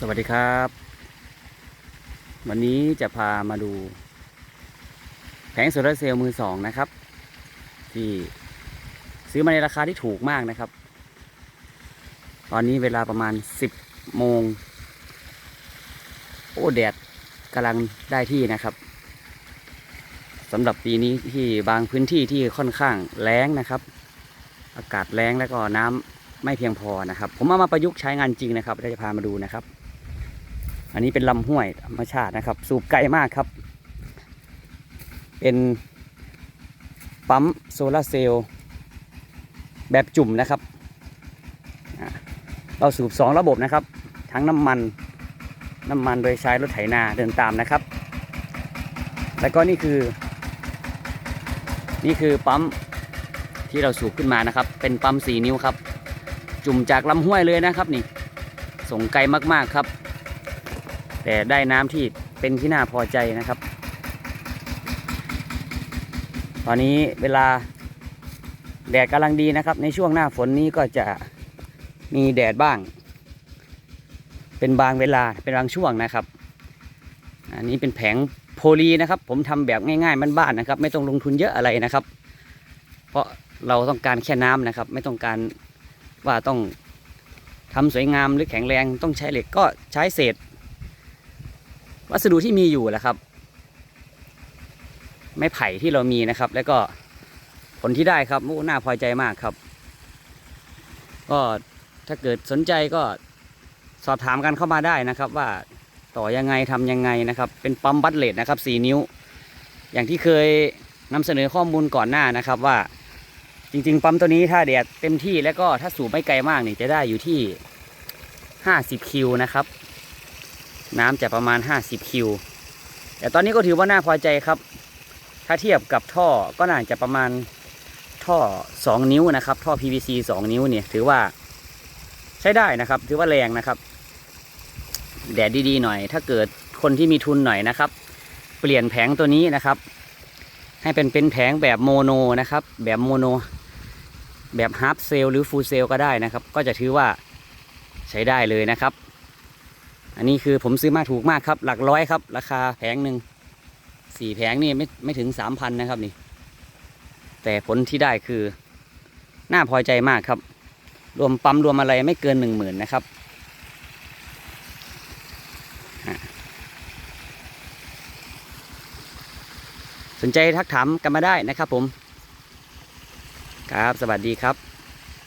สวัสดีครับ วันนี้จะพามาดู แผงโซลาร์เซลล์มือสองนะครับ ที่ซื้อมาในราคาที่ถูกมากนะครับ ตอนนี้เวลาประมาณ 10 โมง โอ้แดดกำลังได้ที่นะครับสำหรับปีนี้ที่บางพื้นที่ที่ค่อนข้างแล้งนะครับ อากาศแล้งแล้วก็น้ำไม่เพียงพอนะครับ ผมเอามาประยุกต์ใช้งานจริงนะครับเราจะพามาดูนะครับ อันนี้เป็นลำห้วยธรรมชาตินะครับ สูบไกลมากครับ เป็นปั๊มโซลาร์เซลล์แบบจุ่มนะครับ เราสูบสองระบบนะครับ ทั้งน้ำมันน้ำมันโดยใช้รถไถนาเดินตามนะครับ แล้วก็นี่คือ นี่คือปั๊มที่เราสูบขึ้นมานะครับ เป็นปั๊ม 4 นิ้วครับ จุ่มจากลำห้วยเลยนะครับนี่ ส่งไกลมากๆครับ แต่ได้น้ำที่เป็นที่น่าพอใจนะครับ ตอนนี้เวลาแดดกำลังดีนะครับ ในช่วงหน้าฝนนี้ก็จะมีแดดบ้าง เป็นบางเวลาเป็นบางช่วงนะครับ อันนี้เป็นแผงโพลีนะครับ ผมทำแบบง่ายๆบ้านๆนะครับ ไม่ต้องลงทุนเยอะอะไรนะครับ เพราะเราต้องการแค่น้ำนะครับ ไม่ต้องการว่าต้องทำสวยงามหรือแข็งแรงต้องใช้เหล็กก็ใช้เศษ วัสดุที่มีอยู่แหละครับ ไม้ไผ่ที่เรามีนะครับ แล้วก็ผลที่ได้ครับโอ้น่าพอใจมากครับ ก็ถ้าเกิดสนใจก็สอบถามกันเข้ามาได้นะครับ ว่าต่อยังไงทำยังไงนะครับ เป็นปั๊มบัตเลตนะครับ4นิ้ว อย่างที่เคยนำเสนอข้อมูลก่อนหน้านะครับว่าจริง ๆ ปั๊มตัวนี้ถ้าแดดเต็มที่แล้วก็ถ้าสูบไม่ไกลมากนี่จะได้อยู่ที่ 50 คิวนะครับ น้ำจะประมาณ 50 คิว แต่ตอนนี้ก็ถือว่าน่าพอใจครับ ถ้าเทียบกับท่อก็น่าจะประมาณท่อ 2 นิ้วนะครับ ท่อ PVC 2 นิ้วเนี่ยถือว่าใช้ได้นะครับ ถือว่าแรงนะครับ แดดดีๆหน่อย ถ้าเกิดคนที่มีทุนหน่อยนะครับ เปลี่ยนแผงตัวนี้นะครับ ให้เป็นเป็นแผงแบบโมโนนะครับ แบบโมโน แบบฮาร์ปเซลหรือฟูลเซลก็ได้นะครับ ก็จะถือว่าใช้ได้เลยนะครับ อันนี้คือผมซื้อมาถูกมากครับ หลักร้อยครับ ราคาแผงหนึ่งสี่แผงนี่ไม่ไม่ถึงสามพันนะครับนี่ แต่ผลที่ได้คือน่าพอใจมากครับ รวมปั๊มรวมอะไรไม่เกินหนึ่งหมื่นนะครับสนใจทักถามกันมาได้นะครับผม ครับ สวัสดีครับ